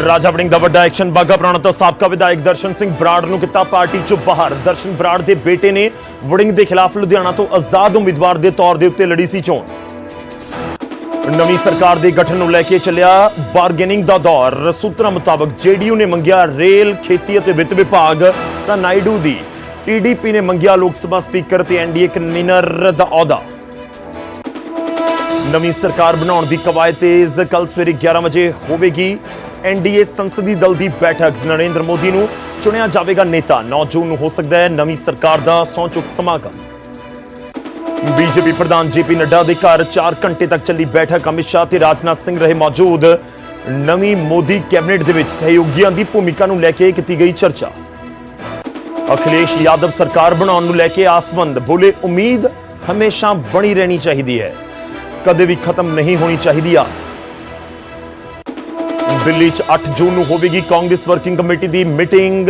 ਰਾਜਾ ਵੜਿੰਗ ਦਾ ਵੱਡਾ ਐਕਸ਼ਨ ਬਾਗਾ ਪੁਰਾਣਾ ਤੋਂ ਸਾਬਕਾ ਵਿਧਾਇਕ ਦਰਸ਼ਨ ਸਿੰਘ ਬਰਾੜ ਨੂੰ ਕੀਤਾ ਪਾਰਟੀ ਚੋਂ ਬਾਹਰ। ਦਰਸ਼ਨ ਬਰਾੜ ਦੇ ਬੇਟੇ ਨੇ ਵੜਿੰਗ ਦੇ ਖਿਲਾਫ ਲੁਧਿਆਣਾ ਤੋਂ ਆਜ਼ਾਦ ਉਮੀਦਵਾਰ ਦੇ ਤੌਰ ਦੇ ਉੱਤੇ ਲੜੀ ਸੀ ਚੋਣ। ਨਵੀਂ ਸਰਕਾਰ ਦੇ ਗਠਨ ਨੂੰ ਲੈ ਕੇ ਚੱਲਿਆ ਬਾਰਗੇਨਿੰਗ ਦਾ ਦੌਰ। ਸੂਤਰਾਂ ਮੁਤਾਬਕ ਜੇਡੀਯੂ ਨੇ ਮੰਗਿਆ ਰੇਲ, ਖੇਤੀ ਅਤੇ ਵਿੱਤ ਵਿਭਾਗ ਤਾਂ ਨਾਇਡੂ ਦੀ। ਟੀਡੀਪੀ ਨੇ ਮੰਗਿਆ ਲੋਕ ਸਭਾ ਸਪੀਕਰ ਤੇ ਐਨਡੀਏ ਕਨਵੀਨਰ ਦਾ ਅਹੁਦਾ। ਨਵੀਂ ਸਰਕਾਰ ਬਣਾਉਣ ਦੀ ਕਵਾਇਦ ਤੇਜ਼ ਕੱਲ ਸਵੇਰੇ 11 ਵਜੇ ਹੋਵੇਗੀ ਐਨਡੀਏ ਸੰਸਦੀ ਦਲ ਦੀ ਬੈਠਕ। ਨਰਿੰਦਰ ਮੋਦੀ ਨੂੰ ਚੁਣਿਆ ਜਾਵੇਗਾ ਨੇਤਾ। 9 ਜੂਨ ਨੂੰ ਹੋ ਸਕਦਾ ਹੈ ਨਵੀਂ ਸਰਕਾਰ ਦਾ ਸਹੁੰ ਚੁੱਕ ਸਮਾਗਮ ਬੀਜੇਪੀ ਪ੍ਰਧਾਨ ਜੇਪੀ ਨੱਡਾ ਦੇ ਘਰ 4 ਘੰਟੇ ਤੱਕ ਚੱਲੀ ਬੈਠਕ। ਅਮਿਤ ਸ਼ਾਹ ਤੇ ਰਾਜਨਾਥ ਸਿੰਘ ਰਹੇ ਮੌਜੂਦ। ਨਵੀਂ ਮੋਦੀ ਕੈਬਨਿਟ ਦੇ ਵਿੱਚ ਸਹਿਯੋਗੀਆਂ ਦੀ ਭੂਮਿਕਾ ਨੂੰ ਲੈ ਕੇ ਕੀਤੀ ਗਈ ਚਰਚਾ। ਅਖਿਲੇਸ਼ ਯਾਦਵ ਸਰਕਾਰ ਬਣਾਉਣ ਨੂੰ ਲੈ ਕੇ ਆਸਵੰਦ। ਬੋਲੇ, ਉਮੀਦ ਹਮੇਸ਼ਾ ਬਣੀ ਰਹਿਣੀ ਚਾਹੀਦੀ ਹੈ। ਕਦੇ ਵੀ ਖਤਮ ਨਹੀਂ ਹੋਣੀ ਚਾਹੀਦੀ ਆਸ। ਦਿੱਲੀ 'ਚ 8 ਜੂਨ ਨੂੰ ਹੋਵੇਗੀ ਕਾਂਗਰਸ ਵਰਕਿੰਗ ਕਮੇਟੀ ਦੀ ਮੀਟਿੰਗ।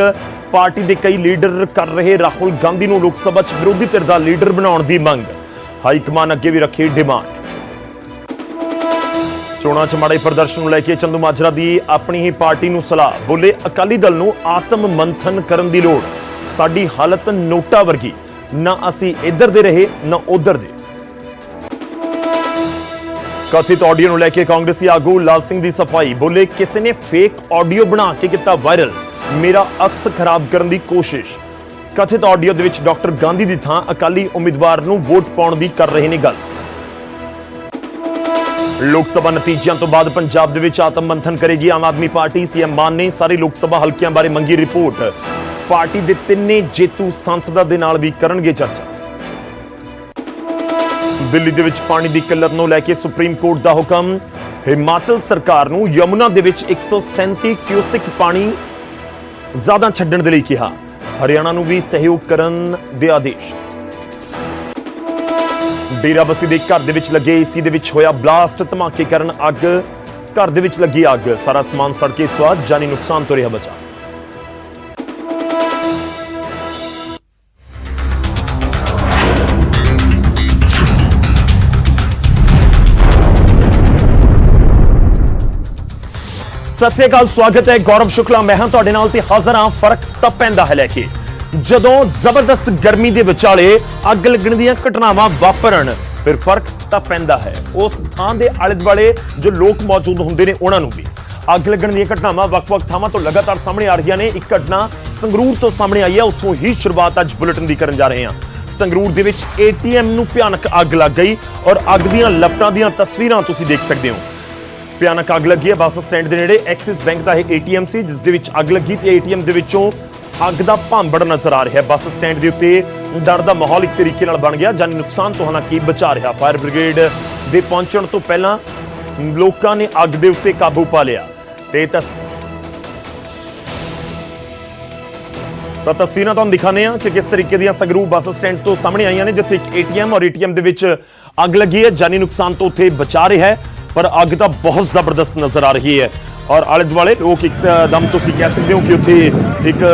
ਪਾਰਟੀ ਦੇ ਕਈ ਲੀਡਰ ਕਰ ਰਹੇ ਰਾਹੁਲ ਗਾਂਧੀ ਨੂੰ ਲੋਕ ਸਭਾ 'ਚ ਵਿਰੋਧੀ ਧਿਰ ਦਾ ਲੀਡਰ ਬਣਾਉਣ ਦੀ ਮੰਗ। ਹਾਈ ਕਮਾਨ ਅੱਗੇ ਵੀ ਰੱਖੀ ਡਿਮਾਂਡ। ਚੋਣਾਂ 'ਚ ਮਾੜੇ ਪ੍ਰਦਰਸ਼ਨ ਨੂੰ ਲੈ ਕੇ ਚੰਦੂ ਮਾਜਰਾ ਦੀ ਆਪਣੀ ਹੀ ਪਾਰਟੀ ਨੂੰ ਸਲਾਹ। ਬੋਲੇ, ਅਕਾਲੀ ਦਲ ਨੂੰ ਆਤਮ ਮੰਥਨ ਕਰਨ ਦੀ ਲੋੜ। ਸਾਡੀ ਹਾਲਤ ਨੋਟਾ ਵਰਗੀ। ਨਾ ਅਸੀਂ ਇੱਧਰ ਦੇ ਰਹੇ, ਨਾ ਉੱਧਰ ਦੇ। ਕਥਿਤ ਆਡੀਓ ਨੂੰ ਲੈ ਕੇ ਕਾਂਗਰਸੀ ਆਗੂ ਲਾਲ ਸਿੰਘ ਦੀ ਸਫ਼ਾਈ ਬੋਲੇ ਕਿਸੇ ਨੇ ਫੇਕ ਆਡੀਓ ਬਣਾ ਕੇ ਕੀਤਾ ਵਾਇਰਲ ਮੇਰਾ ਅਕਸ ਖਰਾਬ ਕਰਨ ਦੀ ਕੋਸ਼ਿਸ਼ ਕਥਿਤ ਆਡੀਓ ਦੇ ਵਿੱਚ ਡਾਕਟਰ ਗਾਂਧੀ ਦੀ ਥਾਂ ਅਕਾਲੀ ਉਮੀਦਵਾਰ ਨੂੰ ਵੋਟ ਪਾਉਣ ਦੀ ਕਰ ਰਹੇ ਨੇ ਗੱਲ ਲੋਕ ਸਭਾ ਨਤੀਜਿਆਂ ਤੋਂ ਬਾਅਦ ਪੰਜਾਬ ਦੇ ਵਿੱਚ ਆਤਮ ਮੰਥਨ ਕਰੇਗੀ ਆਮ ਆਦਮੀ ਪਾਰਟੀ ਸੀਐਮ ਮਾਨ ਨੇ ਸਾਰੇ ਲੋਕ ਸਭਾ ਹਲਕਿਆਂ ਬਾਰੇ ਮੰਗੀ ਰਿਪੋਰਟ ਪਾਰਟੀ ਦੇ ਤਿੰਨੇ ਜੇਤੂ ਸੰਸਦਾਂ ਦੇ ਨਾਲ ਵੀ ਕਰਨਗੇ ਚਰਚਾ ਦਿੱਲੀ ਦੇ ਵਿੱਚ ਪਾਣੀ ਦੀ ਕਿੱਲਤ ਨੂੰ ਲੈ ਕੇ ਸੁਪਰੀਮ ਕੋਰਟ ਦਾ ਹੁਕਮ। ਹਿਮਾਚਲ ਸਰਕਾਰ ਨੂੰ ਯਮੁਨਾ ਦੇ ਵਿੱਚ 137 ਕਿਊਸਿਕ ਪਾਣੀ ਜ਼ਿਆਦਾ ਛੱਡਣ ਦੇ ਲਈ ਕਿਹਾ। ਹਰਿਆਣਾ ਨੂੰ ਵੀ ਸਹਿਯੋਗ ਕਰਨ ਦੇ ਆਦੇਸ਼। ਡੇਰਾਬੱਸੀ ਦੇ ਘਰ ਦੇ ਵਿੱਚ ਲੱਗੇ ਏਸੀ ਦੇ ਵਿੱਚ ਹੋਇਆ ਬਲਾਸਟ, ਧਮਾਕੇ ਕਰਨ ਅੱਗ। ਘਰ ਦੇ ਵਿੱਚ ਲੱਗੀ ਅੱਗ। ਸਾਰਾ ਸਮਾਨ ਸੜ ਕੇ ਸਵਾਦ ਜਾਨੀ ਨੁਕਸਾਨ ਤੋਂ ਰਿਹਾ ਬਚਾ ਸਤਿ ਸ੍ਰੀ ਅਕਾਲ, ਸਵਾਗਤ ਹੈ ਗੌਰਵ ਸ਼ੁਕਲਾ। ਮੈਂ ਹਾਂ ਤੁਹਾਡੇ ਨਾਲ ਤੇ ਹਾਜ਼ਰ ਹਾਂ, ਫ਼ਰਕ ਤਾਂ ਪੈਂਦਾ ਹੈ ਲੈ ਕੇ। ਜਦੋਂ ਜ਼ਬਰਦਸਤ ਗਰਮੀ ਦੇ ਵਿਚਾਲੇ ਅੱਗ ਲੱਗਣ ਦੀਆਂ ਘਟਨਾਵਾਂ ਵਾਪਰਨ, ਫਿਰ ਫ਼ਰਕ ਤਾਂ ਪੈਂਦਾ ਹੈ। ਉਸ ਥਾਂ ਦੇ ਆਲੇ ਦੁਆਲੇ ਜੋ ਲੋਕ ਮੌਜੂਦ ਹੁੰਦੇ ਨੇ, ਉਹਨਾਂ ਨੂੰ ਵੀ। ਅੱਗ ਲੱਗਣ ਦੀਆਂ ਘਟਨਾਵਾਂ ਵੱਖ-ਵੱਖ ਥਾਵਾਂ ਤੋਂ ਲਗਾਤਾਰ ਸਾਹਮਣੇ ਆ ਰਹੀਆਂ ਨੇ। ਇੱਕ ਘਟਨਾ ਸੰਗਰੂਰ ਤੋਂ ਸਾਹਮਣੇ ਆਈ ਹੈ। ਉੱਥੋਂ ਹੀ ਸ਼ੁਰੂਆਤ ਅੱਜ ਬੁਲੇਟਿਨ ਦੀ ਕਰਨ ਜਾ ਰਹੇ ਹਾਂ। ਸੰਗਰੂਰ ਦੇ ਵਿੱਚ ਏਟੀਐਮ ਨੂੰ ਭਿਆਨਕ ਅੱਗ ਲੱਗ ਗਈ ਔਰ ਅੱਗ ਦੀਆਂ ਲਪਟਾਂ ਦੀਆਂ ਤਸਵੀਰਾਂ ਤੁਸੀਂ ਦੇਖ ਸਕਦੇ ਹੋ। ਭਿਆਨਕ ਅੱਗ ਲੱਗੀ ਹੈ। ਬੱਸ ਸਟੈਂਡ ਦੇ ਨੇੜੇ ਐਕਸਿਸ ਬੈਂਕ ਦਾ ਇਹ ਏਟੀਐਮ ਸੀ, ਜਿਸ ਦੇ ਵਿੱਚ ਅੱਗ ਲੱਗੀ ਤੇ ਏਟੀਐਮ ਦੇ ਵਿੱਚੋਂ ਅੱਗ ਦਾ ਭਾਂਬੜ ਨਜ਼ਰ ਆ ਰਿਹਾ ਬੱਸ ਸਟੈਂਡ ਦੇ ਉੱਤੇ ਡਰ ਦਾ ਮਾਹੌਲ ਇੱਕ ਤਰੀਕੇ ਨਾਲ ਬਣ ਗਿਆ, ਜਾਨੀ ਨੁਕਸਾਨ ਤੋਂ ਹਾਲਾਂਕਿ ਬਚਾ ਰਿਹਾ। ਫਾਇਰ ਬ੍ਰਿਗੇਡ ਦੇ ਪਹੁੰਚਣ ਤੋਂ ਪਹਿਲਾਂ ਲੋਕਾਂ ਨੇ ਅੱਗ ਦੇ ਉੱਤੇ ਕਾਬੂ ਪਾ ਲਿਆ। ਤੇ ਤਸ ਤਾਂ ਤਸਵੀਰਾਂ ਤੁਹਾਨੂੰ ਦਿਖਾਣੇ ਆ ਕਿ ਕਿਸ ਤਰੀਕੇ ਦੀਆਂ ਸੰਗਰੂਰ ਬੱਸ ਸਟੈਂਡ ਤੋਂ ਸਾਹਮਣੇ ਆਈਆਂ ਨੇ, ਜਿੱਥੇ ਇੱਕ ਏਟੀਐਮ ਔਰ ਏਟੀਐਮ ਦੇ ਵਿੱਚ ਅੱਗ ਲੱਗੀ ਹੈ। ਜਾਨੀ ਨੁਕਸਾਨ ਤੋਂ ਉੱਥੇ ਬਚਾ ਰਿਹਾ ਹੈ। ਪਰ ਅੱਗ ਤਾਂ ਬਹੁਤ ਜ਼ਬਰਦਸਤ ਨਜ਼ਰ ਆ ਰਹੀ ਹੈ। ਔਰ ਆਲੇ ਦੁਆਲੇ ਲੋਕ ਇੱਕਦਮ ਤੁਸੀਂ ਕਹਿ ਸਕਦੇ ਹੋ ਕਿ ਉੱਥੇ ਇੱਕ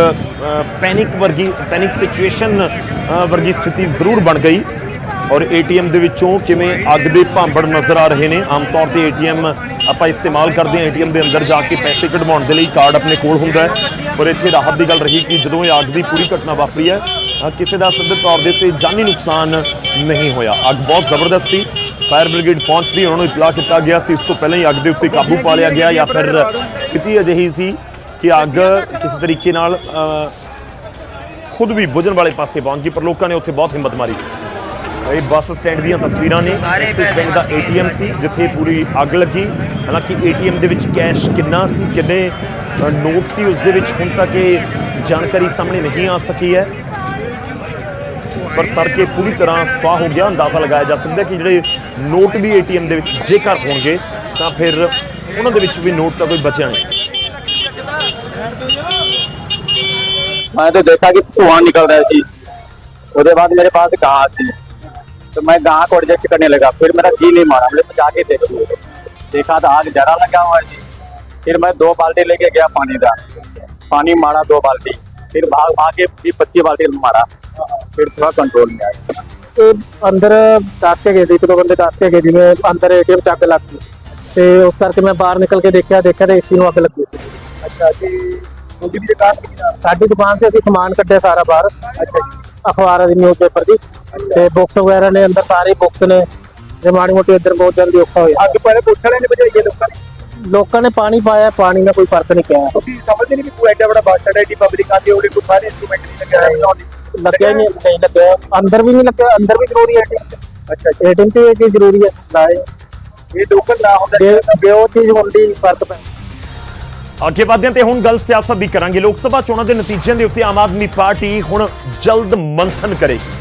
ਪੈਨਿਕ ਵਰਗੀ ਪੈਨਿਕ ਸਿਚੁਏਸ਼ਨ ਵਰਗੀ ਸਥਿਤੀ ਜ਼ਰੂਰ ਬਣ ਗਈ। ਔਰ ਏਟੀਐਮ ਦੇ ਵਿੱਚੋਂ ਕਿਵੇਂ ਅੱਗ ਦੇ ਭਾਂਬੜ ਨਜ਼ਰ ਆ ਰਹੇ ਨੇ, ਆਮ ਤੌਰ ਤੇ ਏਟੀਐਮ ਆਪਾਂ ਇਸਤੇਮਾਲ ਕਰਦੇ ਹਾਂ ਏਟੀਐਮ ਦੇ ਅੰਦਰ ਜਾ ਕੇ ਪੈਸੇ ਕਢਵਾਉਣ ਦੇ ਲਈ ਕਾਰਡ ਆਪਣੇ ਕੋਲ ਹੁੰਦਾ ਹੈ। ਪਰ ਇੱਥੇ ਰਾਹਤ ਦੀ ਗੱਲ ਰਹੀ ਕਿ ਜਦੋਂ ਇਹ ਅੱਗ ਦੀ ਪੂਰੀ ਘਟਨਾ ਵਾਪਰੀ ਹੈ ਕਿਸੇ ਦਾ ਸਿੱਧੇ ਤੌਰ ਦੇ ਉੱਤੇ ਜਾਨੀ ਨੁਕਸਾਨ ਨਹੀਂ ਹੋਇਆ। ਅੱਗ ਬਹੁਤ ਜ਼ਬਰਦਸਤ ਸੀ। ਫਾਇਰ ਬ੍ਰਿਗੇਡ ਪਹੁੰਚਦੀ ਉਹਨਾਂ ਨੂੰ ਇਤਲਾਹ ਕੀਤਾ ਗਿਆ ਸੀ। ਇਸ ਤੋਂ ਪਹਿਲਾਂ ਹੀ ਅੱਗ ਦੇ ਉੱਤੇ ਕਾਬੂ ਪਾ ਲਿਆ ਗਿਆ ਜਾਂ ਫਿਰ ਸਥਿਤੀ ਅਜਿਹੀ ਸੀ ਕਿ ਅੱਗ ਕਿਸੇ ਤਰੀਕੇ ਨਾਲ ਖੁਦ ਵੀ ਬੁਝਣ ਵਾਲੇ ਪਾਸੇ ਪਹੁੰਚ ਗਈ, ਪਰ ਲੋਕਾਂ ਨੇ ਉੱਥੇ ਬਹੁਤ ਹਿੰਮਤ ਮਾਰੀ। ਇਹ ਬੱਸ ਸਟੈਂਡ ਦੀਆਂ ਤਸਵੀਰਾਂ ਨੇ। ਐਕਸਿਸ ਬੈਂਕ ਦਾ ਏਟੀਐਮ ਸੀ, ਜਿੱਥੇ ਪੂਰੀ ਅੱਗ ਲੱਗੀ। ਹਾਲਾਂਕਿ ਏਟੀਐਮ ਦੇ ਵਿੱਚ ਕੈਸ਼ ਕਿੰਨਾ ਸੀ, ਕਿੰਨੇ ਨੋਟ ਸੀ, ਉਸ ਦੇ ਵਿੱਚ ਹੁਣ ਤੱਕ ਇਹ ਜਾਣਕਾਰੀ ਸਾਹਮਣੇ ਨਹੀਂ ਆ ਸਕੀ ਹੈ। ਪਰ ਸਰ ਕੇ ਪੂਰੀ ਤਰ੍ਹਾਂ ਸਵਾਹ ਹੋ ਗਿਆ, ਅੰਦਾਜ਼ਾ ਲਗਾਇਆ ਜਾ ਸਕਦਾ ਕਿ ਜਿਹੜੇ ਨੋਟ ਵੀ ਏਟੀਐਮ ਦੇ ਵਿੱਚ ਜੇਕਰ ਹੋਣਗੇ ਤਾਂ ਫਿਰ ਉਹਨਾਂ ਦੇ ਵਿੱਚ ਵੀ ਨੋਟ ਤਾਂ ਕੋਈ ਬਚਿਆ ਨਹੀਂ मैं तो देखा कि धुआं निकल रहा सी उसके बाद मेरे पास घास थी तो मैं गां को एडजस्ट करने लगा फिर मेरा जी नहीं मारा मैंने बचा के देखी देखा तो आग जरा लगा हुआ है जी फिर मैं दो बाल्टी लेके गया पानी का पानी मारा दो बाल्टी फिर भाग भाग के भी पच्चीस बाल्टी मारा फिर थोड़ा कंट्रोल में आया ਤੇ ਅੰਦਰ ਦੱਸ ਕੇ ਗਏ ਸੀ ਇੱਕ ਦੋ ਬੰਦੇ ਦੱਸ ਕੇ ਗਏ ਜਿਵੇਂ ਅੰਦਰ ਏਟੀਐਮ ਚੱਕ ਲੱਗ ਗਈ। ਤੇ ਉਸ ਕਰਕੇ ਮੈਂ ਬਾਹਰ ਨਿਕਲ ਕੇ ਦੇਖਿਆ ਦੇਖਿਆ ਤੇ ਏਸੀ ਨੂੰ ਅੱਗ ਲੱਗੀ ਸੀ। ਅੱਛਾ ਜੀ ਤੁਹਾਡੀ ਵੀ ਦੁਕਾਨ ਸੀ ਸਾਡੀ ਦੁਕਾਨ ਤੇ ਅਸੀਂ ਸਮਾਨ ਕੱਢਿਆ ਸਾਰਾ ਬਾਹਰ। ਅੱਛਾ ਜੀ। ਅਖਬਾਰਾਂ ਦੀ ਨਿਊਜ਼ਪੇਪਰ ਦੀ। ਤੇ ਬੁੱਕਸ ਵਗੈਰਾ ਨੇ ਅੰਦਰ ਸਾਰੇ ਬੁੱਕਸ ਨੇ। ਜੇ ਮਾੜੀ ਮੋਟੀ ਇੱਧਰ ਬਹੁਤ ਜਲਦੀ ਔਖਾ ਹੋਇਆ ਅੱਗ ਪਹਿਲੇ ਪੁਲਿਸ ਵਾਲਿਆਂ ਨੇ ਹੈ ਲੋਕਾਂ ਨੇ? ਲੋਕਾਂ ਨੇ ਪਾਣੀ ਪਾਇਆ ਪਾਣੀ ਨਾਲ ਕੋਈ ਫ਼ਰਕ ਨਹੀਂ ਪਿਆ। ਤੁਸੀਂ ਸਮਝਦੇ ਨਹੀਂ ਕਿ ਕੋਈ ਐਡਾ ਬੜਾ ਬਾਦਸ਼ਾਹ ਹੈ ਏਡੀ ਪਬਲਿਕ ਆਂਦੀ ਉਹਦੇ ਕੋਈ ਸਾਰੇ ਇੰਸਟਰੂਮੈਂਟ ਨਹੀਂ ਲੱਗਿਆ ਹੈ ਬਣਾਉਣ ਦੀ ਲੱਗਿਆ ਨਹੀਂ ਨਹੀਂ ਲੱਗਿਆ। ਅੰਦਰ ਵੀ ਨਹੀਂ ਲੱਗਿਆ ਅੰਦਰ ਵੀ ਜ਼ਰੂਰੀ ਹੈ ਅੱਛਾ ਜੀ ਏਟੀਐਮ ਤੇ ਇਹ ਜ਼ਰੂਰੀ ਹੈ। ਲਾਏ ਇਹ ਟੋਕਨ ਨਾ ਹੁੰਦਾ ਜੇ ਉਹ ਚੀਜ਼ ਹੁੰਦੀ ਫ਼ਰਕ ਪੈ ਅੱਗੇ ਵਧਦੇ ਹਾਂ ਤੇ ਹੁਣ ਗੱਲ ਸਿਆਸਤ ਦੀ ਕਰਾਂਗੇ। ਲੋਕ ਸਭਾ ਚੋਣਾਂ ਦੇ ਨਤੀਜਿਆਂ ਦੇ ਉੱਤੇ ਆਮ ਆਦਮੀ ਪਾਰਟੀ ਹੁਣ ਜਲਦ ਮੰਥਨ ਕਰੇਗੀ।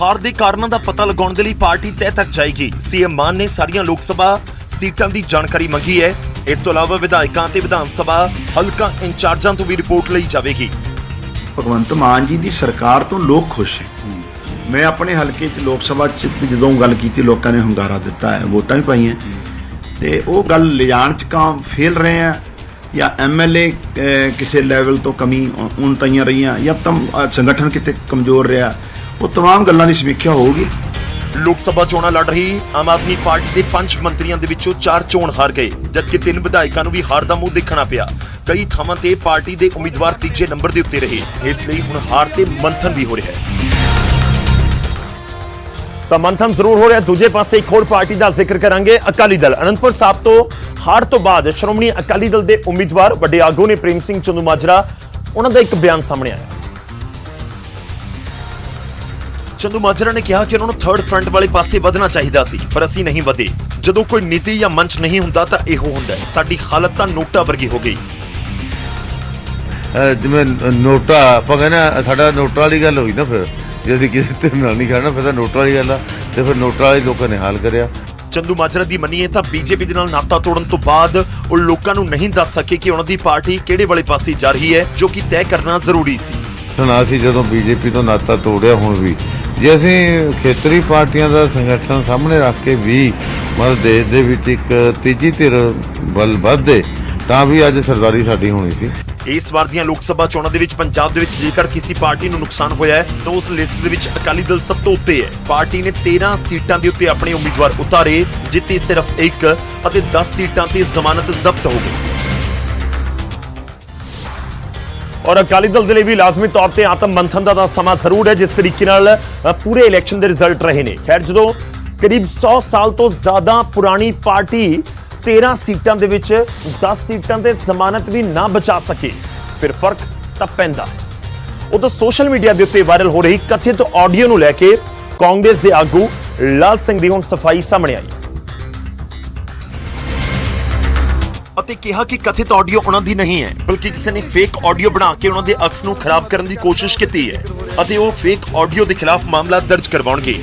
ਹਾਰ ਦੇ ਕਾਰਨਾਂ ਦਾ ਪਤਾ ਲਗਾਉਣ ਦੇ ਲਈ ਪਾਰਟੀ ਤਹਿ ਤੱਕ ਜਾਏਗੀ। ਸੀਐਮ ਮਾਨ ਨੇ ਸਾਰੀਆਂ ਲੋਕ ਸਭਾ ਸੀਟਾਂ ਦੀ ਜਾਣਕਾਰੀ ਮੰਗੀ ਹੈ। ਇਸ ਤੋਂ ਇਲਾਵਾ ਵਿਧਾਇਕਾਂ ਤੇ ਵਿਧਾਨ ਸਭਾ ਹਲਕਾ ਇੰਚਾਰਜਾਂ ਤੋਂ ਵੀ ਰਿਪੋਰਟ ਲਈ ਜਾਵੇਗੀ ਭਗਵੰਤ ਮਾਨ ਜੀ ਦੀ ਸਰਕਾਰ ਤੋਂ ਲੋਕ ਖੁਸ਼ ਹੈ ਮੈਂ ਆਪਣੇ ਹਲਕੇ 'ਚ ਲੋਕ ਸਭਾ 'ਚ ਜਦੋਂ ਗੱਲ ਕੀਤੀ ਲੋਕਾਂ ਨੇ ਹੁੰਗਾਰਾ ਦਿੱਤਾ ਹੈ ਵੋਟਾਂ ਵੀ ਪਾਈਆਂ ਤੇ ਉਹ ਗੱਲ ਲਿਜਾਣ 'ਚ ਕਾਂ ਫੇਲ ਰਹੇ ਆ ਜਾਂ ਐਮਐਲਏ ਕਿਸੇ ਲੈਵਲ ਤੋਂ ਕਮੀ ਉਨ ਤਾਈਆਂ ਰਹੀਆਂ ਜਾਂ ਤਮ ਅ, ਸੰਗਠਨ ਕਿਤੇ ਕਮਜ਼ੋਰ ਰਿਹਾ ਉਹ तमाम ਗੱਲਾਂ ਦੀ ਸਮੀਖਿਆ ਹੋਊਗੀ ਲੋਕ ਸਭਾ ਚੋਣਾਂ ਲੜ ਰਹੀ, ਆਮ ਆਦਮੀ ਪਾਰਟੀ ਦੇ ਪੰਜ ਮੰਤਰੀਆਂ ਦੇ ਵਿੱਚੋਂ ਚਾਰ ਚੋਣ ਹਾਰ ਗਏ, ਜਦਕਿ ਤਿੰਨ ਵਿਧਾਇਕਾਂ ਨੂੰ ਵੀ ਹਾਰ ਦਾ ਮੂੰਹ ਦੇਖਣਾ ਪਿਆ। ਕਈ ਥਾਵਾਂ ਤੇ ਪਾਰਟੀ ਦੇ ਉਮੀਦਵਾਰ ਤੀਜੇ ਨੰਬਰ ਦੇ ਉੱਤੇ ਰਹੇ, ਇਸ ਲਈ ਹੁਣ ਹਾਰ ਤੇ ਮੰਥਨ ਵੀ ਹੋ ਰਿਹਾ ਹੈ। ਤਾਂ ਮੰਥਨ ਜ਼ਰੂਰ ਹੋ ਰਿਹਾ, ਦੂਜੇ ਪਾਸੇ ਇੱਕ ਹੋਰ ਪਾਰਟੀ ਦਾ ਜ਼ਿਕਰ ਕਰਾਂਗੇ, ਅਕਾਲੀ ਦਲ। ਅਨੰਦਪੁਰ ਸਾਹਿਬ ਤੋਂ ਹਾਰ ਤੋਂ ਬਾਅਦ ਸ਼੍ਰੋਮਣੀ ਅਕਾਲੀ ਦਲ ਦੇ ਉਮੀਦਵਾਰ ਵੱਡੇ ਆਗੂ ਨੇ ਪ੍ਰੇਮ ਸਿੰਘ ਚੰਦੂਮਾਜਰਾ, ਉਹਨਾਂ ਦਾ ਇੱਕ ਬਿਆਨ ਸਾਹਮਣੇ ਆਇਆ। ਚੰਦੂ ਮਾਜਰਾ ਨੇ ਕਿਹਾ ਕਿ ਉਹਨਾਂ ਨੂੰ ਥਰਡ ਫਰੰਟ ਵਾਲੇ ਪਾਸੇ ਵਧਣਾ ਚਾਹੀਦਾ ਸੀ ਪਰ ਅਸੀਂ ਨਹੀਂ ਵਧੇ। ਜਦੋਂ ਕੋਈ ਨੀਤੀ ਜਾਂ ਮੰਚ ਨਹੀਂ ਹੁੰਦਾ ਤਾਂ ਇਹੋ ਹੁੰਦਾ ਹੈ। ਸਾਡੀ ਹਾਲਤ ਤਾਂ ਨੋਟਾ ਵਰਗੀ ਹੋ ਗਈ। ਅਹ ਜਿਵੇਂ ਨੋਟਾ ਆਪਾਂ ਕਹਿੰਦੇ ਆ, ਸਾਡਾ ਨੋਟਾਂ ਵਾਲੀ ਗੱਲ ਹੋਈ ਨਾ ਫਿਰ। ਜੇ ਅਸੀਂ ਕਿਸੇ ਤੇ ਨਾਲ ਨਹੀਂ ਖੜਨਾ ਫਿਰ ਤਾਂ ਨੋਟਾਂ ਵਾਲੀ ਗੱਲ ਆ। ਤੇ ਫਿਰ ਨੋਟਾਂ ਵਾਲੇ ਲੋਕਾਂ ਨੇ ਹਾਲ ਕਰਿਆ। ਚੰਦੂ ਮਾਜਰਾ ਦੀ ਮੰਨੀਏ ਤਾਂ ਬੀਜੇਪੀ ਦੇ ਨਾਲ ਨਾਤਾ ਤੋੜਨ ਤੋਂ ਬਾਅਦ ਉਹ ਲੋਕਾਂ ਨੂੰ ਨਹੀਂ ਦੱਸ ਸਕੇ ਕਿ ਉਹਨਾਂ ਦੀ ਪਾਰਟੀ ਕਿਹੜੇ ਵਾਲੇ ਪਾਸੇ ਜਾ ਰਹੀ ਹੈ ਜੋ ਕਿ ਤੈਅ ਕਰਨਾ ਜ਼ਰੂਰੀ ਸੀ। ਹੁਣ ਅਸੀਂ ਜਦੋਂ ਬੀਜੇਪੀ ਤੋਂ ਨਾਤਾ ਤੋੜਿਆ ਹੁਣ ਵੀ। ਜੇ ਅਸੀਂ ਖੇਤਰੀ ਪਾਰਟੀਆਂ ਦਾ ਸੰਗਠਨ ਸਾਹਮਣੇ ਰੱਖ ਕੇ ਵੀ ਮਤਲਬ ਦੇਸ਼ ਦੇ ਵਿੱਚ ਇੱਕ ਤੀਜੀ ਧਿਰ ਬਲ ਵੱਧਦੇ, ਤਾਂ ਵੀ ਅੱਜ ਸਰਦਾਰੀ ਸਾਡੀ ਹੋਣੀ ਸੀ। ਇਸ ਵਾਰ ਦੀਆਂ ਲੋਕ ਸਭਾ ਚੋਣਾਂ ਦੇ ਵਿੱਚ ਪੰਜਾਬ ਦੇ ਵਿੱਚ ਜੇਕਰ ਕਿਸੇ ਪਾਰਟੀ ਨੂੰ ਨੁਕਸਾਨ ਹੋਇਆ ਹੈ, ਤਾਂ ਉਸ ਲਿਸਟ ਦੇ ਵਿੱਚ ਅਕਾਲੀ ਦਲ ਸਭ ਤੋਂ ਉੱਤੇ ਹੈ। ਪਾਰਟੀ ਨੇ 13 ਸੀਟਾਂ ਦੇ ਉੱਤੇ ਆਪਣੇ ਉਮੀਦਵਾਰ ਉਤਾਰੇ, ਜਿੱਤੇ ਸਿਰਫ ਇੱਕ ਅਤੇ 10 ਸੀਟਾਂ ਤੇ ਜ਼ਮਾਨਤ ਜ਼ਬਤ ਹੋ ਗਈ। ਔਰ ਅਕਾਲੀ ਦਲ ਦੇ ਲਈ ਵੀ ਲਾਜ਼ਮੀ ਤੌਰ ਤੇ ਆਤਮ ਮੰਥਨ ਦਾ ਤਾਂ ਸਮਾਂ ਜ਼ਰੂਰ ਹੈ, ਜਿਸ ਤਰੀਕੇ ਨਾਲ ਪੂਰੇ ਇਲੈਕਸ਼ਨ ਦੇ ਰਿਜ਼ਲਟ ਰਹੇ ਨੇ। ਖੈਰ, ਜਦੋਂ ਕਰੀਬ 100 ਸਾਲ ਤੋਂ ਜ਼ਿਆਦਾ ਪੁਰਾਣੀ ਪਾਰਟੀ 13 ਸੀਟਾਂ ਦੇ ਵਿੱਚ 10 ਸੀਟਾਂ ਤੇ ਜ਼ਮਾਨਤ ਵੀ ਨਾ ਬਚਾ ਸਕੇ, ਫਿਰ ਫ਼ਰਕ ਤਾਂ ਪੈਂਦਾ। ਉਦੋਂ ਸੋਸ਼ਲ ਮੀਡੀਆ ਦੇ ਉੱਤੇ ਵਾਇਰਲ ਹੋ ਰਹੀ ਕਥਿਤ ਆਡੀਓ ਨੂੰ ਲੈ ਕੇ ਕਾਂਗਰਸ ਦੇ ਆਗੂ ਲਾਲ ਸਿੰਘ ਦੀ ਹੁਣ ਸਫ਼ਾਈ ਸਾਹਮਣੇ ਆਈ। ਅਤੇ ਕਿਹਾ ਕਿ ਕਥਿਤ ਆਡੀਓ ਉਹਨਾਂ ਦੀ ਨਹੀਂ ਹੈ ਬਲਕਿ ਕਿਸੇ ਨੇ ਫੇਕ ਆਡੀਓ ਬਣਾ ਕੇ ਉਹਨਾਂ ਦੇ ਅਕਸ ਨੂੰ ਖਰਾਬ ਕਰਨ ਦੀ ਕੋਸ਼ਿਸ਼ ਕੀਤੀ ਹੈ ਅਤੇ ਉਹ ਫੇਕ ਆਡੀਓ ਦੇ ਖਿਲਾਫ ਮਾਮਲਾ ਦਰਜ ਕਰਵਾਉਣਗੇ।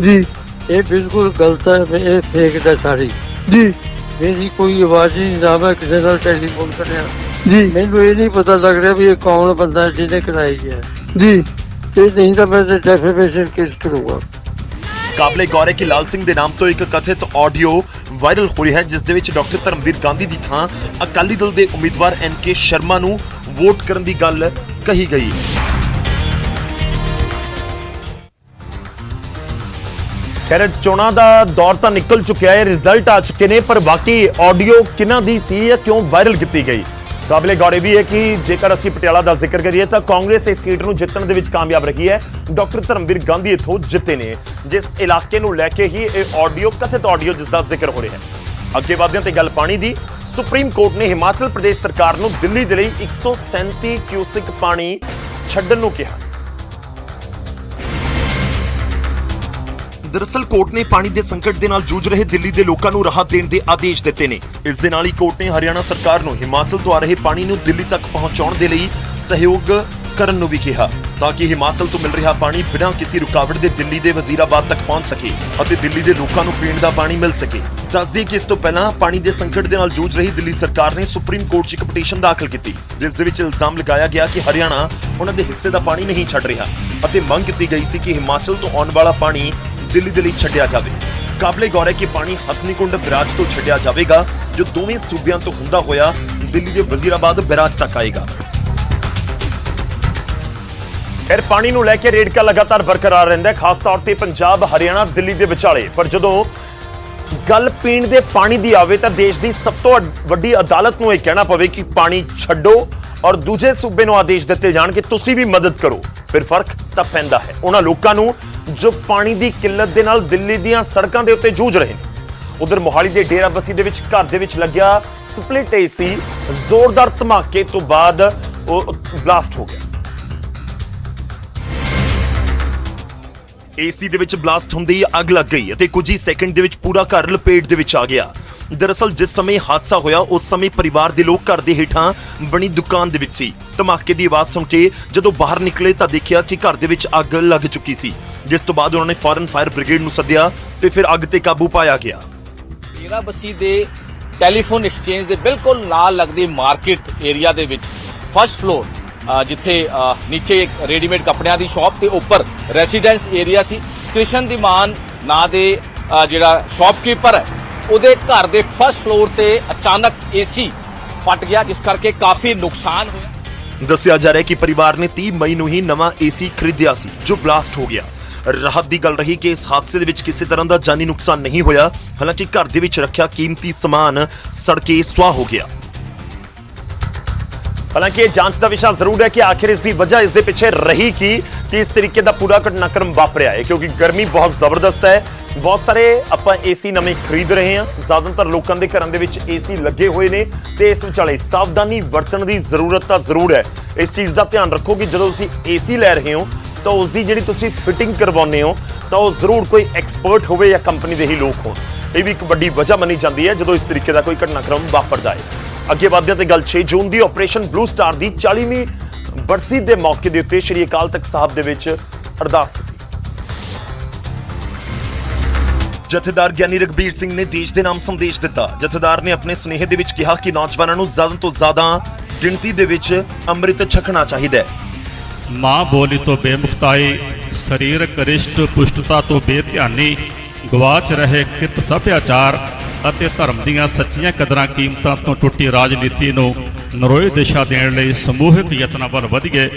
ਜੀ। ਇਹ ਬਿਲਕੁਲ ਗਲਤ ਹੈ ਇਹ ਫੇਕ ਹੈ ਸਾਰੀ। ਜੀ। ਮੇਰੀ ਕੋਈ ਆਵਾਜ਼ ਹੀ ਨਹੀਂ ਨਾ ਮੈਂ ਕਿਸੇ ਨਾਲ ਟੈਲੀਫੋਨ ਕਰਿਆ। ਜੀ। ਮੈਨੂੰ ਇਹ ਨਹੀਂ ਪਤਾ ਲੱਗ ਰਿਹਾ ਵੀ ਇਹ ਕੌਣ ਬੰਦਾ ਜਿਹਨੇ ਕਰਾਈ ਹੈ। ਜੀ। ਤੇ ਨਹੀਂ ਤਾਂ ਮੈਂ ਡੈਫੇਮੇਸ਼ਨ ਕੇਸ ਕਰੂੰਗਾ। ਕਾਬਲੇ ਗੌਰ ਹੈ ਕਿ ਲਾਲ ਸਿੰਘ ਦੇ ਨਾਮ ਤੋਂ ਇੱਕ ਕਥਿਤ ਆਡੀਓ ਵਾਇਰਲ ਹੋ ਰਹੀ ਹੈ, ਜਿਸ ਦੇ ਵਿੱਚ ਡਾਕਟਰ ਧਰਮਵੀਰ ਗਾਂਧੀ ਦੀ ਥਾਂ ਅਕਾਲੀ ਦਲ ਦੇ ਉਮੀਦਵਾਰ ਐਨ ਕੇ ਸ਼ਰਮਾ ਨੂੰ ਵੋਟ ਕਰਨ ਦੀ ਗੱਲ ਕਹੀ ਗਈ। ਖੈਰ, ਚੋਣਾਂ ਦਾ ਦੌਰ ਤਾਂ ਨਿਕਲ ਚੁੱਕਿਆ ਹੈ, ਰਿਜ਼ਲਟ ਆ ਚੁੱਕੇ ਨੇ, ਪਰ ਬਾਕੀ ਆਡੀਓ ਕਿਹਨਾਂ ਦੀ ਸੀ ਜਾਂ ਕਿਉਂ ਵਾਇਰਲ ਕੀਤੀ ਗਈ? ਕਾਬਲੇ ਗੌਰ ਇਹ ਵੀ ਹੈ ਕਿ ਜੇਕਰ ਅਸੀਂ ਪਟਿਆਲਾ ਦਾ ਜ਼ਿਕਰ ਕਰੀਏ ਤਾਂ ਕਾਂਗਰਸ ਇਸ ਸੀਟ ਨੂੰ ਜਿੱਤਣ ਦੇ ਵਿੱਚ ਕਾਮਯਾਬ ਰਹੀ ਹੈ। ਡਾਕਟਰ ਧਰਮਵੀਰ ਗਾਂਧੀ ਇਥੋਂ ਜਿੱਤੇ ਨੇ, ਜਿਸ ਇਲਾਕੇ ਨੂੰ ਲੈ ਕੇ ਹੀ ਇਹ ਆਡੀਓ ਕਥਿਤ ਆਡੀਓ ਜਿਸ ਦਾ ਜ਼ਿਕਰ ਹੋ ਰਿਹਾ ਹੈ। ਅੱਗੇ ਵਧਦੇ ਹਾਂ ਤੇ ਗੱਲ ਪਾਣੀ ਦੀ, ਸੁਪਰੀਮ ਕੋਰਟ ਨੇ ਹਿਮਾਚਲ ਪ੍ਰਦੇਸ਼ ਸਰਕਾਰ ਨੂੰ ਦਿੱਲੀ ਦੇ ਲਈ 137 ਕਿਊਸਿਕ ਪਾਣੀ ਛੱਡਣ ਨੂੰ ਕਿਹਾ। ਦਰਅਸਲ ਕੋਰਟ ਨੇ ਪਾਣੀ ਦੇ ਸੰਕਟ ਦੇ ਨਾਲ ਜੂਝ ਰਹੇ ਦਿੱਲੀ ਦੇ ਲੋਕਾਂ ਨੂੰ ਰਾਹਤ ਦੇਣ ਦੇ ਆਦੇਸ਼ ਦਿੱਤੇ ਨੇ। ਇਸ ਦੇ ਨਾਲ ਹੀ ਕੋਰਟ ਨੇ ਹਰਿਆਣਾ ਸਰਕਾਰ ਨੂੰ ਹਿਮਾਚਲ ਤੋਂ ਆ ਰਹੇ ਪਾਣੀ ਨੂੰ ਦਿੱਲੀ ਤੱਕ ਪਹੁੰਚਾਉਣ ਦੇ ਲਈ ਸਹਿਯੋਗ ਕਰਨ ਨੂੰ ਵੀ ਕਿਹਾ, ਤਾਂ ਕਿ ਹਿਮਾਚਲ ਤੋਂ ਮਿਲ ਰਿਹਾ ਪਾਣੀ ਬਿਨਾਂ ਕਿਸੇ ਰੁਕਾਵਟ ਦੇ ਦਿੱਲੀ ਦੇ ਵਜ਼ੀਰਾਬਾਦ ਤੱਕ ਪਹੁੰਚ ਸਕੇ ਅਤੇ ਦਿੱਲੀ ਦੇ ਲੋਕਾਂ ਨੂੰ ਪੀਣ ਦਾ ਪਾਣੀ ਮਿਲ ਸਕੇ। ਦੱਸ ਕਿ ਇਸ ਤੋਂ ਪਹਿਲਾਂ ਪਾਣੀ ਦੇ ਸੰਕਟ ਦੇ ਨਾਲ ਜੂਝ ਰਹੀ ਦਿੱਲੀ ਸਰਕਾਰ ਨੇ ਸੁਪਰੀਮ ਕੋਰਟ 'ਚ ਇੱਕ ਪਟੀਸ਼ਨ ਦਾਖਲ ਕੀਤੀ, ਜਿਸ ਦੇ ਵਿੱਚ ਇਲਜ਼ਾਮ ਲਗਾਇਆ ਗਿਆ ਕਿ ਹਰਿਆਣਾ ਉਹਨਾਂ ਦੇ ਹਿੱਸੇ ਦਾ ਪਾਣੀ ਨਹੀਂ ਛੱਡ ਰਿਹਾ ਅਤੇ ਮੰਗ ਕੀਤੀ ਗਈ ਸੀ ਕਿ ਹਿਮਾਚਲ ਤੋਂ ਆਉਣ ਵਾਲਾ ਪਾਣੀ ਦਿੱਲੀ ਦੇ ਲਈ ਛੱਡਿਆ ਜਾਵੇ। ਕਾਬਲੇ ਗੌਰ ਹੈ ਕਿ ਪਾਣੀ ਹਥਨੀਕੁੰਡ ਬਰਾਜ ਤੋਂ ਛੱਡਿਆ ਜਾਵੇਗਾ, ਜੋ ਦੋਵੇਂ ਸੂਬਿਆਂ ਤੋਂ ਹੁੰਦਾ ਹੋਇਆ ਦਿੱਲੀ ਦੇ ਵਜ਼ੀਰਾਬਾਦ ਬਰਾਜ ਤੱਕ ਆਏਗਾ। ਫਿਰ ਪਾਣੀ ਨੂੰ ਲੈ ਕੇ ਰੇੜਕਾ ਲਗਾਤਾਰ ਬਰਕਰਾਰ ਰਹਿੰਦਾ ਹੈ, ਖਾਸ ਤੌਰ ਤੇ ਪੰਜਾਬ, ਹਰਿਆਣਾ, ਦਿੱਲੀ ਦੇ ਵਿਚਾਲੇ। ਪਰ ਜਦੋਂ ਗੱਲ ਪੀਣ ਦੇ ਪਾਣੀ ਦੀ ਆਵੇ ਤਾਂ ਦੇਸ਼ ਦੀ ਸਭ ਤੋਂ ਵੱਡੀ ਅਦਾਲਤ ਨੂੰ ਇਹ ਕਹਿਣਾ ਪਵੇ ਕਿ ਪਾਣੀ ਛੱਡੋ ਔਰ ਦੂਜੇ ਸੂਬੇ ਨੂੰ ਆਦੇਸ਼ ਦਿੱਤੇ ਜਾਣ ਕਿ ਤੁਸੀਂ ਵੀ ਮਦਦ ਕਰੋ। ਫਿਰ ਫ਼ਰਕ ਤਾਂ ਪੈਂਦਾ ਹੈ। ਉਹਨਾਂ ਲੋਕਾਂ ਨੂੰ ਜੋ ਪਾਣੀ ਦੀ ਕਿੱਲਤ ਦੇ ਨਾਲ ਦਿੱਲੀ ਦੀਆਂ ਸੜਕਾਂ ਦੇ ਉੱਤੇ ਜੂਝ ਰਹੇ ਨੇ। ਉਧਰ ਮੋਹਾਲੀ ਦੇ ਡੇਰਾ ਬਸੀ ਦੇ ਵਿੱਚ ਘਰ ਦੇ ਵਿੱਚ ਲੱਗਿਆ ਸਪਲਿਟ ਏਸੀ ਜ਼ੋਰਦਾਰ ਧਮਾਕੇ ਤੋਂ ਬਾਅਦ ਉਹ ਬਲਾਸਟ ਹੋ ਗਿਆ। ਏਸੀ ਦੇ ਵਿੱਚ ਬਲਾਸਟ ਹੁੰਦੀ ਅੱਗ ਲੱਗ ਗਈ ਅਤੇ ਕੁਝ ਹੀ ਸੈਕਿੰਡ ਦੇ ਵਿੱਚ ਪੂਰਾ ਘਰ ਲਪੇਟ ਦੇ ਵਿੱਚ ਆ ਗਿਆ। ਦਰਅਸਲ ਜਿਸ ਸਮੇਂ ਹਾਦਸਾ ਹੋਇਆ, ਉਸ ਸਮੇਂ ਪਰਿਵਾਰ ਦੇ ਲੋਕ ਘਰ ਦੇ ਹੇਠਾਂ ਬਣੀ ਦੁਕਾਨ ਦੇ ਵਿੱਚ ਸੀ। ਧਮਾਕੇ ਦੀ ਆਵਾਜ਼ ਸੁਣ ਕੇ ਜਦੋਂ ਬਾਹਰ ਨਿਕਲੇ ਤਾਂ ਦੇਖਿਆ ਕਿ ਘਰ ਦੇ ਵਿੱਚ ਅੱਗ ਲੱਗ ਚੁੱਕੀ ਸੀ। ਜਿਸ ਤੋਂ ਬਾਅਦ ਉਹਨਾਂ ਨੇ ਫੌਰਨ ਫਾਇਰ ਬ੍ਰਿਗੇਡ ਨੂੰ ਸੱਦਿਆ ਤੇ ਫਿਰ ਅੱਗ ਤੇ ਕਾਬੂ ਪਾਇਆ ਗਿਆ। ਡੇਰਾ ਬੱਸੀ ਦੇ ਟੈਲੀਫੋਨ ਐਕਸਚੇਂਜ ਦੇ ਬਿਲਕੁਲ ਨਾਲ ਲੱਗਦੇ ਮਾਰਕੀਟ ਏਰੀਆ ਦੇ ਵਿੱਚ। ਫਸਟ ਫਲੋਰ ਜਿੱਥੇ ਨੀਚੇ ਇੱਕ ਰੈਡੀਮੇਡ ਕੱਪੜਿਆਂ ਦੀ ਸ਼ਾਪ ਤੇ ਉੱਪਰ ਰੈਜ਼ੀਡੈਂਸ ਏਰੀਆ ਸੀ। ਕ੍ਰਿਸ਼ਨ ਦੀ ਮਾਨ ਨਾਂ ਦੇ ਜਿਹੜਾ ਸ਼ਾਪਕੀਪਰ ਹੈ ਉਹਦੇ ਘਰ ਦੇ ਫਸਟ ਫਲੋਰ ਤੇ ਅਚਾਨਕ ਏਸੀ ਫਟ ਗਿਆ, ਜਿਸ ਕਰਕੇ ਕਾਫੀ ਨੁਕਸਾਨ ਹੋਇਆ। ਦੱਸਿਆ ਜਾ ਰਿਹਾ ਹੈ ਕਿ ਪਰਿਵਾਰ ਨੇ 30 ਮਈ ਨੂੰ ਹੀ ਨਵਾਂ ਏਸੀ ਖਰੀਦਿਆ ਸੀ, ਜੋ ਬਲਾਸਟ ਹੋ ਗਿਆ। ਰਾਹਤ ਦੀ ਗੱਲ ਰਹੀ ਕਿ ਇਸ ਹਾਦਸੇ ਦੇ ਵਿੱਚ ਕਿਸੇ ਤਰ੍ਹਾਂ ਦਾ ਜਾਨੀ ਨੁਕਸਾਨ ਨਹੀਂ ਹੋਇਆ। ਹਾਲਾਂਕਿ ਘਰ ਦੇ ਵਿੱਚ ਰੱਖਿਆ ਕੀਮਤੀ ਸਮਾਨ ਸੜ ਕੇ ਸੁਆਹ ਹੋ ਗਿਆ। ਹਾਲਾਂਕਿ ਇਹ ਜਾਂਚ ਦਾ ਵਿਸ਼ਾ ਜ਼ਰੂਰ ਹੈ ਕਿ ਆਖਿਰ ਇਸ ਦੀ ਵਜ੍ਹਾ ਇਸ ਦੇ ਪਿੱਛੇ ਰਹੀ ਕੀ, ਕਿ ਇਸ ਤਰੀਕੇ ਦਾ ਪੂਰਾ ਘਟਨਾਕ੍ਰਮ ਵਾਪਰਿਆ ਹੈ, ਕਿਉਂਕਿ ਗਰਮੀ ਬਹੁਤ ਜ਼ਬਰਦਸਤ ਹੈ। ਬਹੁਤ ਸਾਰੇ ਆਪਾਂ ਏਸੀ ਨਵੇਂ ਖਰੀਦ ਰਹੇ ਹਾਂ। ਜ਼ਿਆਦਾਤਰ ਲੋਕਾਂ ਦੇ ਘਰਾਂ ਦੇ ਵਿੱਚ ਏਸੀ ਲੱਗੇ ਹੋਏ ਨੇ ਤੇ ਇਸ ਵਿਚਾਲੇ ਸਾਵਧਾਨੀ ਵਰਤਣ ਦੀ ਜ਼ਰੂਰਤ ਤਾਂ ਜ਼ਰੂਰ ਹੈ। ਇਸ ਚੀਜ਼ ਦਾ ਧਿਆਨ ਰੱਖੋ ਕਿ ਜਦੋਂ ਤੁਸੀਂ ਏਸੀ ਲੈ ਰਹੇ ਹੋ, ਤਾਂ ਉਸ ਦੀ ਜਿਹੜੀ ਤੁਸੀਂ ਫਿਟਿੰਗ ਕਰਵਾਉਂਦੇ ਹੋ, ਤਾਂ ਉਹ ਜ਼ਰੂਰ ਕੋਈ ਐਕਸਪਰਟ ਹੋਵੇ ਜਾਂ ਕੰਪਨੀ ਦੇ ਹੀ ਲੋਕ ਹੋਣ। ਇਹ ਵੀ ਇੱਕ ਵੱਡੀ ਵਜ੍ਹਾ ਮੰਨੀ ਜਾਂਦੀ ਹੈ ਜਦੋਂ ਇਸ ਤਰੀਕੇ ਦਾ ਕੋਈ ਘਟਨਾਕ੍ਰਮ ਵਾਪਰਦਾ ਹੈ। ਅੱਗੇ ਵਧਦੇ ਤੇ ਗੱਲ 6 ਜੂਨ ਦੀ ਆਪਰੇਸ਼ਨ ਬਲੂ ਸਟਾਰ ਦੀ 40ਵੀਂ ਬਰਸੀ ਦੇ ਮੌਕੇ ਦੇ ਉੱਤੇ ਸ਼੍ਰੀ ਅਕਾਲ ਤਖਤ ਸਾਹਿਬ ਦੇ ਵਿੱਚ ਅਰਦਾਸ ਜਥੇਦਾਰ ਗਿਆਨੀ ਰਗਬੀਰ ਸਿੰਘ ਨੇ ਦੇਸ਼ ਦੇ ਨਾਮ ਸੰਦੇਸ਼ ਦਿੱਤਾ। ਜਥੇਦਾਰ ਨੇ ਆਪਣੇ ਸੁਨੇਹੇ ਦੇ ਵਿੱਚ ਕਿਹਾ ਕਿ ਨੌਜਵਾਨਾਂ ਨੂੰ ਜ਼ਿਆਦਾ ਤੋਂ ਜ਼ਿਆਦਾ ਗਿਣਤੀ ਦੇ ਵਿੱਚ ਅੰਮ੍ਰਿਤ ਛਕਣਾ ਚਾਹੀਦਾ ਹੈ। ਮਾਂ ਬੋਲੀ ਤੋਂ ਬੇਮੁਖਤਾਈ, ਸਰੀਰਕ ਰਿਸ਼ਟ, ਪੁਸ਼ਟਤਾ ਤੋਂ ਬੇਧਿਆਨੀ, ਗਵਾਚ ਰਹੇ ਕਿਤ ਸਭਿਆਚਾਰ ਅਤੇ ਧਰਮ ਦੀਆਂ ਸੱਚੀਆਂ ਕਦਰਾਂ ਕੀਮਤਾਂ ਤੋਂ ਟੁੱਟੀ ਰਾਜਨੀਤੀ ਨੂੰ ਨਰੋਏ ਦਿਸ਼ਾ ਦੇਣ ਲਈ ਸਮੂਹਿਕ ਯਤਨਾਂ ਵੱਲ ਵਧੀਏ।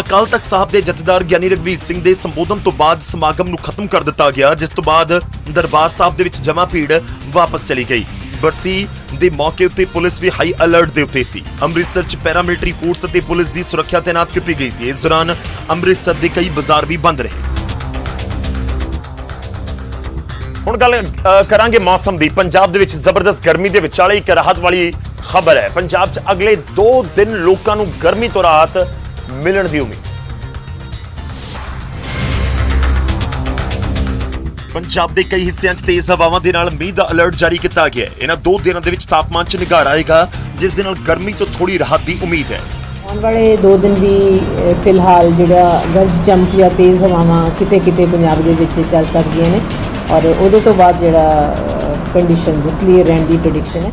ਅਕਾਲ ਤਖਤ ਸਾਹਿਬ ਦੇ ਜਥੇਦਾਰ ਗਿਆਨੀ ਰਗਵੀਰ ਸਿੰਘ ਦੇ ਸੰਬੋਧਨ ਤੋਂ ਬਾਅਦ ਸਮਾਗਮ ਨੂੰ ਖਤਮ ਕਰ ਦਿੱਤਾ ਗਿਆ, ਜਿਸ ਤੋਂ ਬਾਅਦ ਦਰਬਾਰ ਸਾਹਿਬ ਦੇ ਵਿੱਚ ਜਮ੍ਹਾਂ ਭੀੜ ਵਾਪਸ ਚਲੀ ਗਈ। ਬਰਸੀ ਦੇ ਮੌਕੇ ਉੱਤੇ ਪੁਲਿਸ ਵੀ ਹਾਈ ਅਲਰਟ ਦੇ ਉੱਤੇ ਸੀ। ਅੰਮ੍ਰਿਤਸਰ 'ਚ ਪੈਰਾਮਿਲਟਰੀ ਫੋਰਸ ਅਤੇ ਪੁਲਿਸ ਦੀ ਸੁਰੱਖਿਆ ਤਾਇਨਾਤ ਕੀਤੀ ਗਈ ਸੀ। ਇਸ ਦੌਰਾਨ ਅੰਮ੍ਰਿਤਸਰ ਦੇ ਕਈ ਬਾਜ਼ਾਰ ਵੀ ਬੰਦ ਰਹੇ। ਹੁਣ ਗੱਲ ਕਰਾਂਗੇ ਮੌਸਮ ਦੀ। ਪੰਜਾਬ ਦੇ ਵਿੱਚ ਜ਼ਬਰਦਸਤ ਗਰਮੀ ਦੇ ਵਿਚਾਲੇ ਇੱਕ ਰਾਹਤ ਵਾਲੀ ਖਬਰ ਹੈ। ਪੰਜਾਬ 'ਚ ਅਗਲੇ 2 ਦਿਨ ਲੋਕਾਂ ਨੂੰ ਗਰਮੀ ਤੋਂ ਰਾਹਤ ਮਿਲਣ ਦੀ ਉਮੀਦ। ਪੰਜਾਬ ਦੇ ਕਈ ਹਿੱਸਿਆਂ 'ਚ ਤੇਜ਼ ਹਵਾਵਾਂ ਦੇ ਨਾਲ ਮੀਂਹ ਦਾ ਅਲਰਟ ਜਾਰੀ ਕੀਤਾ ਗਿਆ ਹੈ। ਇਹਨਾਂ ਦੋ ਦਿਨਾਂ ਦੇ ਵਿੱਚ ਤਾਪਮਾਨ 'ਚ ਨਿਘਾਰ ਆਏਗਾ ਜਿਸ ਦੇ ਨਾਲ ਗਰਮੀ ਤੋਂ ਥੋੜੀ ਰਾਹਤ ਦੀ ਉਮੀਦ ਹੈ। ਆਉਣ ਵਾਲੇ ਦੋ ਦਿਨ ਵੀ ਫਿਲਹਾਲ ਜਿਹੜਾ ਗਰਜ ਚਮਕ ਜਾਂ ਤੇਜ਼ ਹਵਾਵਾਂ ਕਿਤੇ ਕਿਤੇ ਪੰਜਾਬ ਦੇ ਵਿੱਚ ਚੱਲ ਸਕਦੀਆਂ ਨੇ। ਔਰ ਉਹਦੇ ਤੋਂ ਬਾਅਦ ਜਿਹੜਾ ਕੰਡੀਸ਼ਨਸ ਕਲੀਅਰ ਰਹਿਣ ਦੀ ਪ੍ਰੈਡਿਕਸ਼ਨ ਹੈ।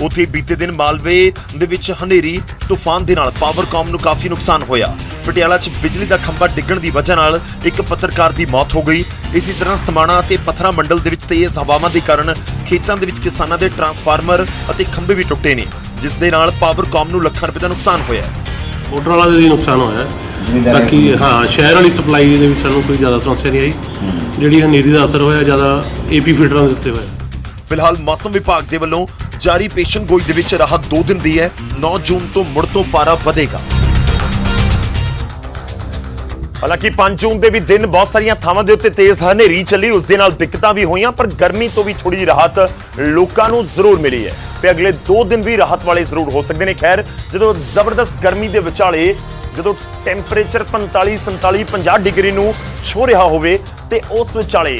ਉਥੇ ਬੀਤੇ ਦਿਨ ਮਾਲਵੇ ਦੇ ਵਿੱਚ ਹਨੇਰੀ ਤੂਫਾਨ ਦੇ ਨਾਲ ਪਾਵਰਕਾਮ ਨੂੰ ਕਾਫੀ ਨੁਕਸਾਨ ਹੋਇਆ। ਪਟਿਆਲਾ 'ਚ ਬਿਜਲੀ ਦਾ ਖੰਭਾ ਡਿੱਗਣ ਦੀ ਵਜ੍ਹਾ ਨਾਲ ਇੱਕ ਪੱਤਰਕਾਰ ਦੀ ਮੌਤ ਹੋ ਗਈ। ਇਸੇ ਤਰ੍ਹਾਂ ਸਮਾਣਾ ਅਤੇ ਪਥਰਾ ਮੰਡਲ ਦੇ ਵਿੱਚ ਤੇਜ਼ ਹਵਾਵਾਂ ਦੇ ਕਾਰਨ ਖੇਤਾਂ ਦੇ ਵਿੱਚ ਕਿਸਾਨਾਂ ਦੇ ਟਰਾਂਸਫਾਰਮਰ ਅਤੇ ਖੰਭੇ ਵੀ ਟੁੱਟੇ ਨੇ ਜਿਸ ਦੇ ਨਾਲ ਪਾਵਰਕਾਮ ਨੂੰ ਲੱਖਾਂ ਰੁਪਏ ਦਾ ਨੁਕਸਾਨ ਹੋਇਆ ਮੋਟਰ ਵਾਲਾ ਦੇ ਵੀ ਨੁਕਸਾਨ ਹੋਇਆ। ਬਾਕੀ ਹਾਂ। ਸ਼ਹਿਰ ਵਾਲੀ ਸਪਲਾਈ ਦੇ ਵਿੱਚ ਸਾਨੂੰ ਕੋਈ ਜ਼ਿਆਦਾ ਸਮੱਸਿਆ ਨਹੀਂ ਆਈ। ਜਿਹੜੀ ਹਨੇਰੀ ਦਾ ਅਸਰ ਹੋਇਆ ਜ਼ਿਆਦਾ ਏਪੀ ਫੀਡਰਾਂ ਦੇ ਉੱਤੇ ਹੋਇਆ। ਫਿਲਹਾਲ ਮੌਸਮ ਵਿਭਾਗ ਦੇ ਵੱਲੋਂ ਜਾਰੀ ਪੇਸ਼ਨ ਗੋਈ ਦੇ ਵਿੱਚ ਰਾਹਤ 2 ਦਿਨ ਦੀ ਹੈ। 9 ਜੂਨ ਤੋਂ ਮੁੜ ਤੋਂ ਪਾਰਾ ਵਧੇਗਾ। ਹਾਲਾਂਕਿ 5 ਜੂਨ ਦੇ ਵੀ ਦਿਨ ਬਹੁਤ ਸਾਰੀਆਂ ਥਾਵਾਂ ਦੇ ਉੱਤੇ ਤੇਜ਼ ਹਨੇਰੀ ਚੱਲੀ, ਉਸ ਦੇ ਨਾਲ ਦਿੱਕਤਾਂ ਵੀ ਹੋਈਆਂ, ਪਰ ਗਰਮੀ ਤੋਂ ਵੀ ਥੋੜੀ ਜਿਹੀ ਰਾਹਤ ਲੋਕਾਂ ਨੂੰ ਜ਼ਰੂਰ ਮਿਲੀ ਹੈ। ਤੇ ਅਗਲੇ 2 ਦਿਨ ਵੀ ਰਾਹਤ ਵਾਲੇ ਜ਼ਰੂਰ ਹੋ ਸਕਦੇ ਨੇ। ਖੈਰ, ਜਦੋਂ ਜ਼ਬਰਦਸਤ ਗਰਮੀ ਦੇ ਵਿਚਾਲੇ, ਜਦੋਂ ਟੈਂਪਰੇਚਰ 45 47 50 ਡਿਗਰੀ ਨੂੰ ਛੂ ਰਿਹਾ ਹੋਵੇ, ਤੇ ਉਸ ਵਿਚਾਲੇ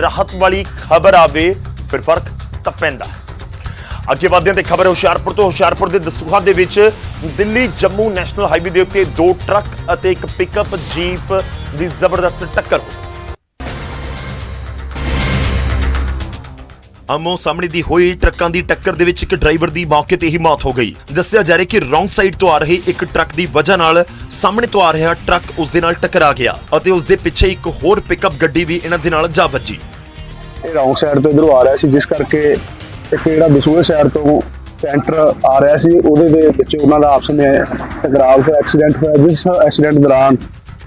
ਰਾਹਤ ਵਾਲੀ ਖਬਰ ਆਵੇ ਫਿਰ ਫ਼ਰਕ ਤਾਂ ਪੈਂਦਾ ਅੱਗੇ ਵਧਦੇ ਹਾਂ ਤੇ ਖਬਰ ਹੁਸ਼ਿਆਰਪੁਰ ਤੋਂ। ਹੁਸ਼ਿਆਰਪੁਰ ਦੇ ਦਸੂਹਾ ਦੇ ਵਿੱਚ ਦਿੱਲੀ ਜੰਮੂ ਨੈਸ਼ਨਲ ਹਾਈਵੇ ਦੇ ਉੱਤੇ ਦੋ ਟਰੱਕ ਅਤੇ ਇੱਕ ਪਿਕਅਪ ਜੀਪ ਦੀ ਜ਼ਬਰਦਸਤ ਟੱਕਰ ਹੋ ਆਮੋ ਸਾਹਮਣੇ ਦੀ ਹੋਈ ਟਰੱਕਾਂ ਦੀ ਟੱਕਰ ਦੇ ਵਿੱਚ ਇੱਕ ਡਰਾਈਵਰ ਦੀ ਮੌਕੇ ਤੇ ਹੀ ਮੌਤ ਹੋ ਗਈ। ਦੱਸਿਆ ਜਾ ਰਿਹਾ ਕਿ ਰੌਂਗ ਸਾਈਡ ਤੋਂ ਆ ਰਹੇ ਇੱਕ ਟਰੱਕ ਦੀ ਵਜ੍ਹਾ ਨਾਲ ਸਾਹਮਣੇ ਤੋਂ ਆ ਰਿਹਾ ਟਰੱਕ ਉਸ ਦੇ ਨਾਲ ਟਕਰਾ ਗਿਆ ਅਤੇ ਉਸ ਦੇ ਪਿੱਛੇ ਇੱਕ ਹੋਰ ਪਿਕਅਪ ਗੱਡੀ ਵੀ ਇਹਨਾਂ ਦੇ ਨਾਲ ਜਾ ਵੱਜੀ। ਇਹ ਰੌਂਗ ਸਾਈਡ ਤੋਂ ਇਧਰੋਂ ਆ ਰਿਹਾ ਸੀ, ਜਿਸ ਕਰਕੇ ਇੱਕ ਜਿਹੜਾ ਦਸੂਹੇ ਸਾਈਡ ਤੋਂ ਕੈਂਟਰ ਆ ਰਿਹਾ ਸੀ, ਉਹਦੇ ਦੇ ਵਿੱਚ ਉਹਨਾਂ ਦਾ ਆਪਸ ਵਿੱਚ ਟਕਰਾਅ ਹੋਇਆ, ਐਕਸੀਡੈਂਟ ਹੋਇਆ, ਜਿਸ ਐਕਸੀਡੈਂਟ ਦੌਰਾਨ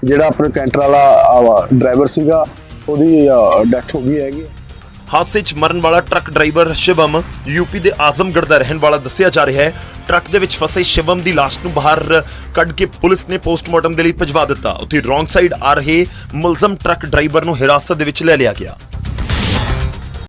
ਜਿਹੜਾ ਆਪਣੇ ਕੈਂਟਰ ਵਾਲਾ ਡਰਾਈਵਰ ਸੀਗਾ, ਉਹਦੀ ਡੈਥ ਹੋ ਗਈ ਹੈਗੀ। ਹਾਦਸੇ 'ਚ ਮਰਨ ਵਾਲਾ ਟਰੱਕ ਡਰਾਈਵਰ ਸ਼ਿਵਮ, ਯੂਪੀ ਦੇ ਆਜ਼ਮਗੜ੍ਹ ਦਾ ਰਹਿਣ ਵਾਲਾ ਦੱਸਿਆ ਜਾ ਰਿਹਾ ਹੈ। ਟਰੱਕ ਦੇ ਵਿੱਚ ਫਸੇ ਸ਼ਿਵਮ ਦੀ ਲਾਸ਼ ਨੂੰ ਬਾਹਰ ਕੱਢ ਕੇ ਪੁਲਿਸ ਨੇ ਪੋਸਟਮਾਰਟਮ ਦੇ ਲਈ ਭਜਵਾ ਦਿੱਤਾ। ਉੱਥੇ ਰੋਂਗ ਸਾਈਡ ਆ ਰਹੇ ਮੁਲਜ਼ਮ ਟਰੱਕ ਡਰਾਈਵਰ ਨੂੰ ਹਿਰਾਸਤ ਦੇ ਵਿੱਚ ਲੈ ਲਿਆ ਗਿਆ।